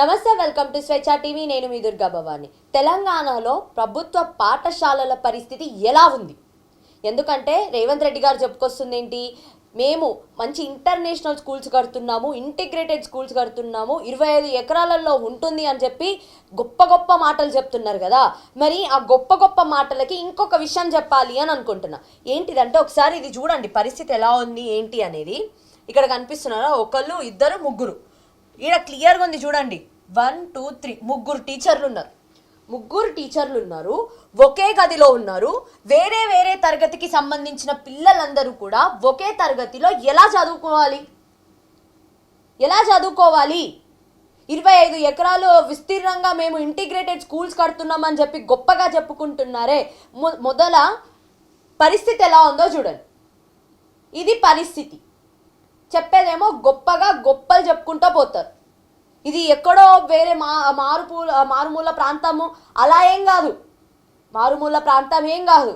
నమస్తే welcome to స్వేచ్ఛ TV. నేను మీ దుర్గా భవాని. తెలంగాణలో ప్రభుత్వ పాఠశాలల పరిస్థితి ఎలా ఉంది? ఎందుకంటే రేవంత్ రెడ్డి గారు చెప్పుకొస్తుంది ఏంటి మేము మంచి ఇంటర్నేషనల్ స్కూల్స్ కడుతున్నాము ఇంటిగ్రేటెడ్ స్కూల్స్ కడుతున్నాము ఇరవై ఐదు ఎకరాలలో ఉంటుంది అని చెప్పి గొప్ప గొప్ప మాటలు చెప్తున్నారు కదా. మరి ఆ గొప్ప గొప్ప మాటలకి ఇంకొక విషయం చెప్పాలి అని అనుకుంటున్నా. ఏంటిదంటే ఒకసారి ఇది చూడండి పరిస్థితి ఎలా ఉంది ఏంటి అనేది. ఇక్కడ కనిపిస్తున్నారా ఒకళ్ళు ఇద్దరు ముగ్గురు. ఈడ క్లియర్గా ఉంది చూడండి. One two three. ముగ్గురు టీచర్లు ఉన్నారు. ముగ్గురు టీచర్లు ఉన్నారు. ఒకే గదిలో ఉన్నారు. వేరే వేరే తరగతికి సంబంధించిన పిల్లలందరూ కూడా ఒకే తరగతిలో ఎలా చదువుకోవాలి? ఎలా చదువుకోవాలి? ఇరవై ఐదు ఎకరాలు విస్తీర్ణంగా మేము ఇంటిగ్రేటెడ్ స్కూల్స్ కడుతున్నామని చెప్పి గొప్పగా చెప్పుకుంటున్నారే. మొ- మొదల పరిస్థితి ఎలా ఉందో చూడండి. ఇది పరిస్థితి. చెప్పేదేమో గొప్పగా గొప్పలు చెప్పుకుంటూ పోతారు. ఇది ఎక్కడో వేరే మా మారుపూల మారుమూల ప్రాంతము. అలా ఏం కాదు. మారుమూల ప్రాంతం ఏం కాదు.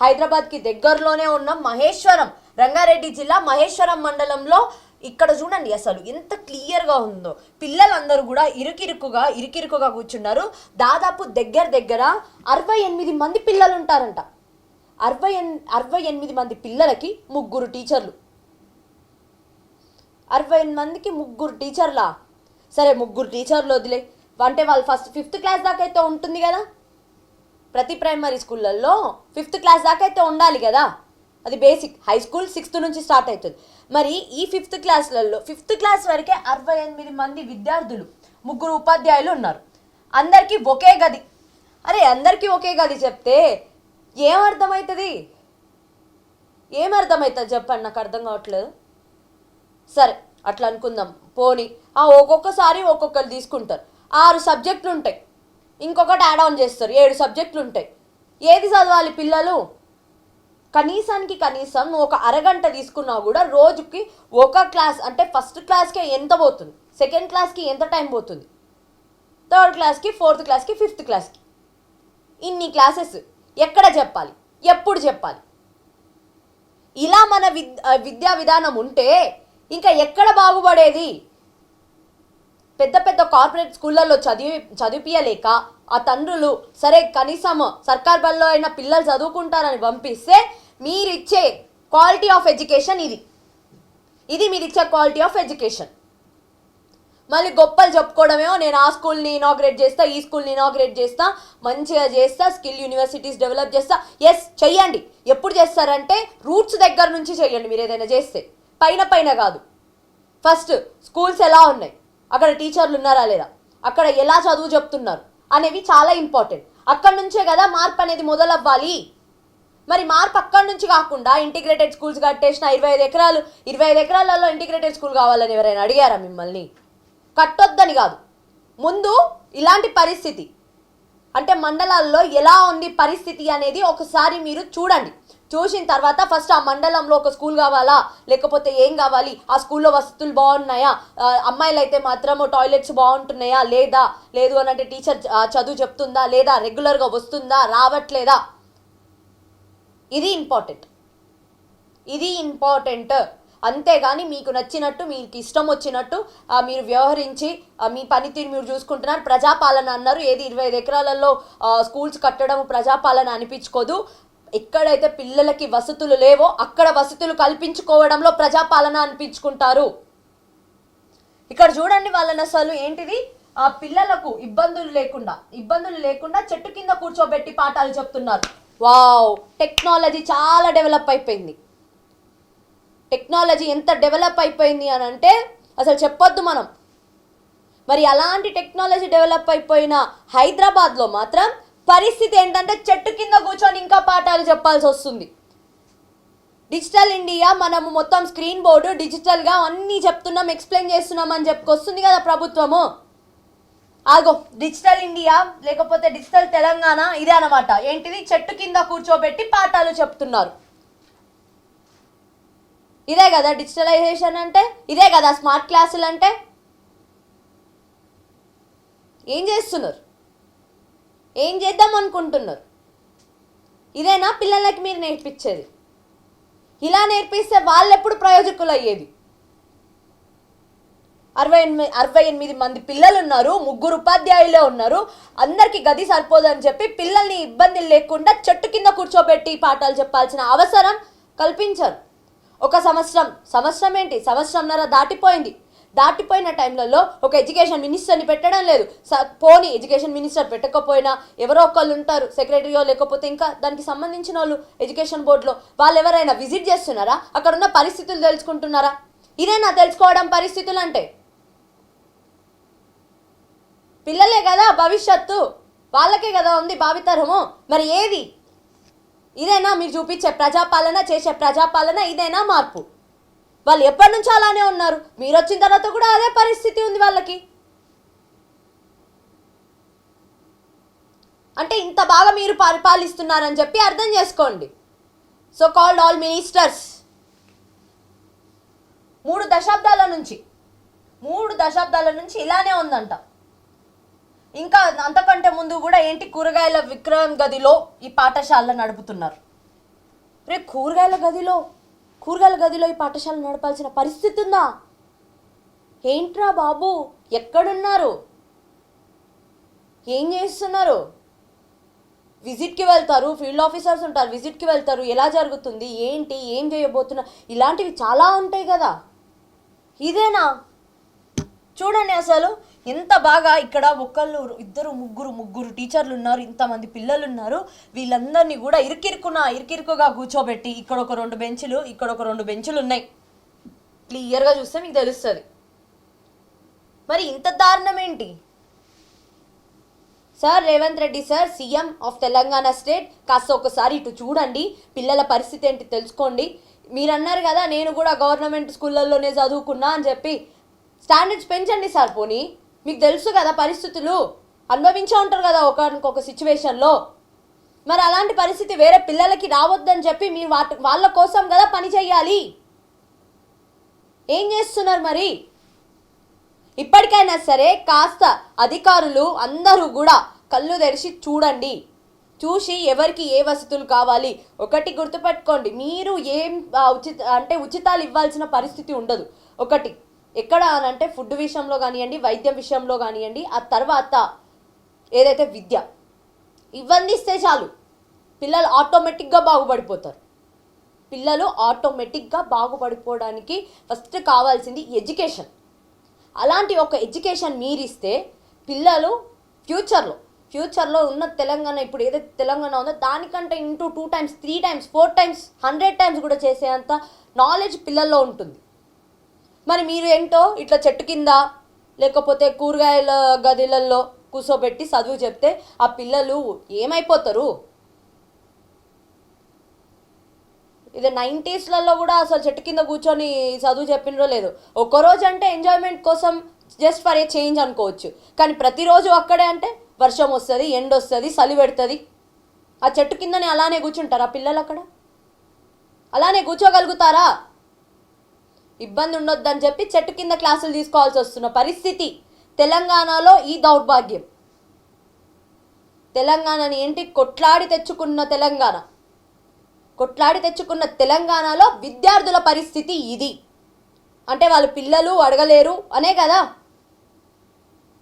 హైదరాబాద్కి దగ్గరలోనే ఉన్న మహేశ్వరం రంగారెడ్డి జిల్లా మహేశ్వరం మండలంలో ఇక్కడ చూడండి అసలు ఎంత క్లియర్గా ఉందో. పిల్లలందరూ కూడా ఇరుకిరుకుగా ఇరుకిరుకుగా కూర్చున్నారు. దాదాపు దగ్గర దగ్గర అరవై ఎనిమిది మంది పిల్లలు ఉంటారంట అరవై ఎన్ అరవై ఎనిమిది మంది పిల్లలకి ముగ్గురు టీచర్లు. అరవై మందికి ముగ్గురు టీచర్లా? సరే ముగ్గురు టీచర్లు వదిలే. అంటే వాళ్ళు ఫస్ట్ ఫిఫ్త్ క్లాస్ దాకా అయితే ఉంటుంది కదా? ప్రతి ప్రైమరీ స్కూళ్ళల్లో ఫిఫ్త్ క్లాస్ దాకా అయితే ఉండాలి కదా? అది బేసిక్. హై స్కూల్ సిక్స్త్ నుంచి స్టార్ట్ అవుతుంది. మరి ఈ ఫిఫ్త్ క్లాస్లలో ఫిఫ్త్ క్లాస్ వరకే అరవై ఎనిమిది మంది విద్యార్థులు ముగ్గురు ఉపాధ్యాయులు ఉన్నారు. అందరికీ ఒకే గది. అరే అందరికీ ఒకే గది చెప్తే ఏం అర్థమవుతుంది? ఏం అర్థమవుతుంది చెప్పండి? నాకు అర్థం కావట్లేదు. సరే అట్లా అనుకుందాం. పోని ఆ ఒక్కొక్కసారి ఒక్కొక్కరు తీసుకుంటారు. ఆరు సబ్జెక్టులు ఉంటాయి ఇంకొకటి యాడ్ ఆన్ చేస్తారు. ఏడు సబ్జెక్టులు ఉంటాయి ఏది చదవాలి పిల్లలు? కనీసానికి కనీసం నువ్వు ఒక అరగంట తీసుకున్నా కూడా రోజుకి ఒక క్లాస్ అంటే ఫస్ట్ క్లాస్కి ఎంత పోతుంది? సెకండ్ క్లాస్కి ఎంత టైం పోతుంది? థర్డ్ క్లాస్కి ఫోర్త్ క్లాస్కి ఫిఫ్త్ క్లాస్కి ఇన్ని క్లాసెస్ ఎక్కడ చెప్పాలి? ఎప్పుడు చెప్పాలి? ఇలా మన విద్ విద్యా విధానం ఉంటే ఇంకా ఎక్కడ బాగుపడేది? పెద్ద పెద్ద కార్పొరేట్ స్కూళ్ళల్లో చదివి చదివిపియలేక ఆ తండ్రులు సరే కనీసం సర్కార్ బల్లో అయినా పిల్లలు చదువుకుంటారని పంపిస్తే మీరిచ్చే క్వాలిటీ ఆఫ్ ఎడ్యుకేషన్ ఇది. ఇది మీరు ఇచ్చే క్వాలిటీ ఆఫ్ ఎడ్యుకేషన్ మళ్ళీ గొప్పలు చెప్పుకోవడమేమో నేను ఆ స్కూల్ని ఇనాగ్రేట్ చేస్తా ఈ స్కూల్ని ఇనాగ్రేట్ చేస్తా మంచిగా చేస్తా స్కిల్ యూనివర్సిటీస్ డెవలప్ చేస్తా. ఎస్ చెయ్యండి. ఎప్పుడు చేస్తారంటే రూట్స్ దగ్గర నుంచి చెయ్యండి మీరు ఏదైనా చేస్తే. పైన పైన కాదు. ఫస్ట్ స్కూల్స్ ఎలా ఉన్నాయి? అక్కడ టీచర్లు ఉన్నారా లేదా? అక్కడ ఎలా చదువు చెప్తున్నారు? అనేవి చాలా ఇంపార్టెంట్ అక్కడ నుంచే కదా మార్పు అనేది మొదలవ్వాలి. మరి మార్పు అక్కడి నుంచి కాకుండా ఇంటిగ్రేటెడ్ స్కూల్స్ కట్టేసిన ఇరవై ఐదు ఎకరాలు ఇరవై ఐదు ఎకరాలలో ఇంటిగ్రేటెడ్ స్కూల్ కావాలని ఎవరైనా అడిగారా మిమ్మల్ని? కట్టొద్దని కాదు. ముందు ఇలాంటి పరిస్థితి. అంటే మండలాల్లో ఎలా ఉంది పరిస్థితి అనేది ఒకసారి మీరు చూడండి. చూసిన తర్వాత ఫస్ట్ ఆ మండలంలో ఒక స్కూల్ కావాలా? లేకపోతే ఏం కావాలి? ఆ స్కూల్లో వసతులు బాగున్నాయా? అమ్మాయిలు అయితే మాత్రం టాయిలెట్స్ బాగుంటున్నాయా? లేదా? లేదు అని అంటే టీచర్ చదువు చెప్తుందా? లేదా రెగ్యులర్గా వస్తుందా? రావట్లేదా? ఇది ఇంపార్టెంట్ ఇది ఇంపార్టెంట్ అంతేగాని మీకు నచ్చినట్టు మీకు ఇష్టం వచ్చినట్టు మీరు వ్యవహరించి మీ పనితీరు మీరు చూసుకుంటున్నారు. ప్రజాపాలన అన్నారు. ఏది ఇరవై ఐదు ఎకరాలలో స్కూల్స్ కట్టడం ప్రజాపాలన అనిపించుకోదు. ఎక్కడైతే పిల్లలకి వసతులు లేవో అక్కడ వసతులు కల్పించుకోవడంలో ప్రజాపాలన అనిపించుకుంటారు. ఇక్కడ చూడండి వాళ్ళని అసలు ఏంటిది? ఆ పిల్లలకు ఇబ్బందులు లేకుండా ఇబ్బందులు లేకుండా చెట్టు కింద కూర్చోబెట్టి పాఠాలు చెప్తున్నారు. వావ్! టెక్నాలజీ చాలా డెవలప్ అయిపోయింది. టెక్నాలజీ ఎంత డెవలప్ అయిపోయింది అని అంటే అసలు చెప్పొద్దు మనం. మరి అలాంటి టెక్నాలజీ డెవలప్ అయిపోయిన హైదరాబాద్లో మాత్రం పరిస్థితి ఏంటంటే చెట్టు కింద కూర్చొని ఇంకా పాఠాలు చెప్పాల్సి వస్తుంది. డిజిటల్ ఇండియా మనము మొత్తం స్క్రీన్ బోర్డు డిజిటల్గా అన్నీ చెప్తున్నాం ఎక్స్ప్లెయిన్ చేస్తున్నాం అని చెప్పుకొస్తుంది కదా ప్రభుత్వము. ఆగో డిజిటల్ ఇండియా లేకపోతే డిజిటల్ తెలంగాణ ఇదే అనమాట ఏంటిది? చెట్టు కింద కూర్చోబెట్టి పాఠాలు చెప్తున్నారు. ఇదే కదా డిజిటలైజేషన్ అంటే? ఇదే కదా స్మార్ట్ క్లాసులు అంటే? ఏం చేస్తున్నారు? ఏం చేద్దాం అనుకుంటున్నారు? ఇదేనా పిల్లలకి మీరు నేర్పించేది? ఇలా నేర్పిస్తే వాళ్ళు ఎప్పుడు ప్రయోజకులు అయ్యేది అరవై ఎనిమిది అరవై ఎనిమిది మంది పిల్లలు ఉన్నారు ముగ్గురు ఉపాధ్యాయులే ఉన్నారు అందరికీ గది సరిపోదని చెప్పి పిల్లల్ని ఇబ్బంది లేకుండా చెట్టు కింద కూర్చోబెట్టి పాఠాలు చెప్పాల్సిన అవసరం కల్పించారు. ఒక సంవత్సరం సంవత్సరం ఏంటి? సంవత్సరంన్నర దాటిపోయింది. దాటిపోయిన టైంలలో ఒక ఎడ్యుకేషన్ మినిస్టర్ని పెట్టడం లేదు. స- పోనీ ఎడ్యుకేషన్ మినిస్టర్ పెట్టకపోయినా ఎవరో ఒకళ్ళు ఉంటారు సెక్రటరీయో లేకపోతే ఇంకా దానికి సంబంధించిన వాళ్ళు ఎడ్యుకేషన్ బోర్డులో వాళ్ళు ఎవరైనా విజిట్ చేస్తున్నారా? అక్కడ ఉన్న పరిస్థితులు తెలుసుకుంటున్నారా? ఇదేనా తెలుసుకోవడం పరిస్థితులు అంటే పిల్లలే కదా భవిష్యత్తు. వాళ్ళకే కదా ఉంది భావితరము. మరి ఏది? ఇదేనా మీరు చూపించే ప్రజాపాలన చేసే ప్రజాపాలన ఇదేనా మార్పు? వాళ్ళు ఎప్పటి నుంచి అలానే ఉన్నారు. మీరు వచ్చిన తర్వాత కూడా అదే పరిస్థితి ఉంది వాళ్ళకి. అంటే ఇంత బాగా మీరు పరిపాలిస్తున్నారని చెప్పి అర్థం చేసుకోండి. So called all ministers. మూడు దశాబ్దాల నుంచి. మూడు దశాబ్దాల నుంచి ఇలానే ఉందంట. ఇంకా అంతకంటే ముందు కూడా ఏంటి కూరగాయల విక్రయం గదిలో ఈ పాఠశాల నడుపుతున్నారు? రే కూరగాయల గదిలో కూరగాయల గదిలో ఈ పాఠశాల నడపాల్సిన పరిస్థితి ఉందా? ఏంట్రా బాబు? ఎక్కడున్నారు? ఏం చేస్తున్నారు? విజిట్కి వెళ్తారు ఫీల్డ్ ఆఫీసర్స్ ఉంటారు విజిట్కి వెళ్తారు. ఎలా జరుగుతుంది? ఏంటి? ఏం చేయబోతున్నా? ఇలాంటివి చాలా ఉంటాయి కదా. ఇదేనా? చూడండి అసలు. ఎంత బాగా ఇక్కడ ఒకళ్ళు ఇద్దరు ముగ్గురు ముగ్గురు టీచర్లు ఉన్నారు ఇంతమంది పిల్లలు ఉన్నారు. వీళ్ళందరినీ కూడా ఇరుకిరుకున ఇరుకిరుకుగా కూర్చోబెట్టి ఇక్కడ ఒక రెండు బెంచులు ఇక్కడ ఒక రెండు బెంచులు ఉన్నాయి. క్లియర్గా చూస్తే మీకు తెలుస్తుంది. మరి ఇంత దారుణం ఏంటి? Sir Revanth Reddy sir CM of Telangana state కాస్త ఒకసారి ఇటు చూడండి. పిల్లల పరిస్థితి ఏంటి తెలుసుకోండి. మీరు అన్నారు కదా నేను కూడా గవర్నమెంట్ స్కూళ్ళల్లోనే చదువుకున్నా అని చెప్పి. స్టాండర్డ్స్ పెంచండి సార్ పోనీ. మీకు తెలుసు కదా పరిస్థితులు. అనుభవించే ఉంటారు కదా ఒకనొక సిచ్యువేషన్లో మరి అలాంటి పరిస్థితి వేరే పిల్లలకి రావద్దని చెప్పి మీరు వాటి వాళ్ళ కోసం కదా పని చేయాలి. ఏం చేస్తున్నారు మరి? ఇప్పటికైనా సరే కాస్త అధికారులు అందరూ కూడా కళ్ళు తెరిచి చూడండి. చూసి ఎవరికి ఏ వసతులు కావాలి? ఒకటి గుర్తుపెట్టుకోండి. మీరు ఏం ఉచిత అంటే ఉచితాలు ఇవ్వాల్సిన పరిస్థితి ఉండదు. ఒకటి ఎక్కడ అనంటే అంటే ఫుడ్ విషయంలో కానివ్వండి వైద్యం విషయంలో కానివ్వండి ఆ తర్వాత ఏదైతే విద్య ఇవన్నీ ఇస్తే చాలు. పిల్లలు ఆటోమేటిక్గా బాగుపడిపోతారు. పిల్లలు ఆటోమేటిక్గా బాగుపడిపోవడానికి ఫస్ట్ కావాల్సింది ఎడ్యుకేషన్ అలాంటి ఒక ఎడ్యుకేషన్ మీరిస్తే పిల్లలు ఫ్యూచర్లో ఫ్యూచర్లో ఉన్న తెలంగాణ ఇప్పుడు ఏదైతే తెలంగాణ ఉందో దానికంటే into two times three times four times hundred times కూడా చేసేంత నాలెడ్జ్ పిల్లల్లో ఉంటుంది. మరి మీరు ఏంటో ఇట్లా చెట్టు కింద లేకపోతే కూరగాయల గదిలలో కూర్చోబెట్టి చదువు చెప్తే ఆ పిల్లలు ఏమైపోతారు? ఇది నైంటీస్లలో కూడా అసలు చెట్టు కింద కూర్చొని చదువు చెప్పినరో లేదు. ఒక్కరోజు అంటే ఎంజాయ్మెంట్ కోసం జస్ట్ ఫర్ ఏ చేంజ్ అనుకోవచ్చు. కానీ ప్రతిరోజు అక్కడే అంటే వర్షం వస్తుంది ఎండ వస్తుంది చలి పెడుతుంది. ఆ చెట్టు కిందనే అలానే కూర్చుంటారా పిల్లలు అక్కడ? అలానే కూర్చోగలుగుతారా? ఇబ్బంది ఉండొద్దని చెప్పి చెట్టు కింద క్లాసులు తీసుకోవాల్సి వస్తున్న పరిస్థితి. తెలంగాణలో ఈ దౌర్భాగ్యం. తెలంగాణని ఏంటి? కొట్లాడి తెచ్చుకున్న తెలంగాణ. కొట్లాడి తెచ్చుకున్న తెలంగాణలో విద్యార్థుల పరిస్థితి ఇది. అంటే వాళ్ళు పిల్లలు అడగలేరు అనే కదా?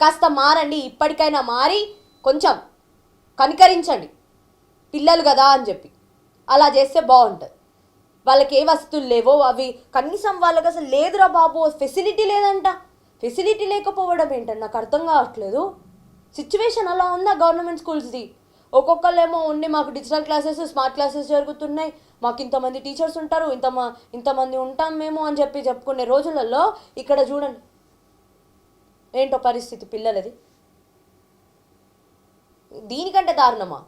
కాస్త మారండి ఇప్పటికైనా మారి కొంచెం కనికరించండి. పిల్లలు కదా అని చెప్పి. అలా చేస్తే బాగుంటుంది. వాళ్ళకి ఏ వసతులు లేవో అవి కనీసం వాళ్ళకి అసలు లేదురా బాబు ఫెసిలిటీ లేదంట. ఫెసిలిటీ లేకపోవడం ఏంటంటే నాకు అర్థం కావట్లేదు. సిచ్యువేషన్ అలా ఉందా గవర్నమెంట్ స్కూల్స్ది ఒక్కొక్కళ్ళేమో ఉండి మాకు డిజిటల్ క్లాసెస్ స్మార్ట్ క్లాసెస్ జరుగుతున్నాయి. మాకు ఇంతమంది టీచర్స్ ఉంటారు ఇంత ఇంతమంది ఉంటాం మేము అని చెప్పి చెప్పుకునే రోజులలో ఇక్కడ చూడండి. ఏంటో పరిస్థితి పిల్లలది? దీనికంటే దారుణమా?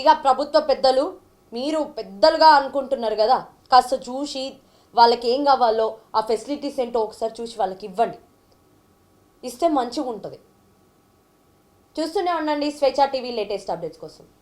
ఇక ప్రభుత్వ పెద్దలు మీరు పెద్దలుగా అనుకుంటున్నారు కదా కాస్త చూసి వాళ్ళకి ఏం కావాలో ఆ ఫెసిలిటీస్ ఏంటో ఒకసారి చూసి వాళ్ళకి ఇవ్వండి. ఇస్తే మంచిగా ఉంటుంది చూస్తూనే ఉండండి స్వేచ్ఛ టీవీ లేటెస్ట్ అప్డేట్స్ కోసం.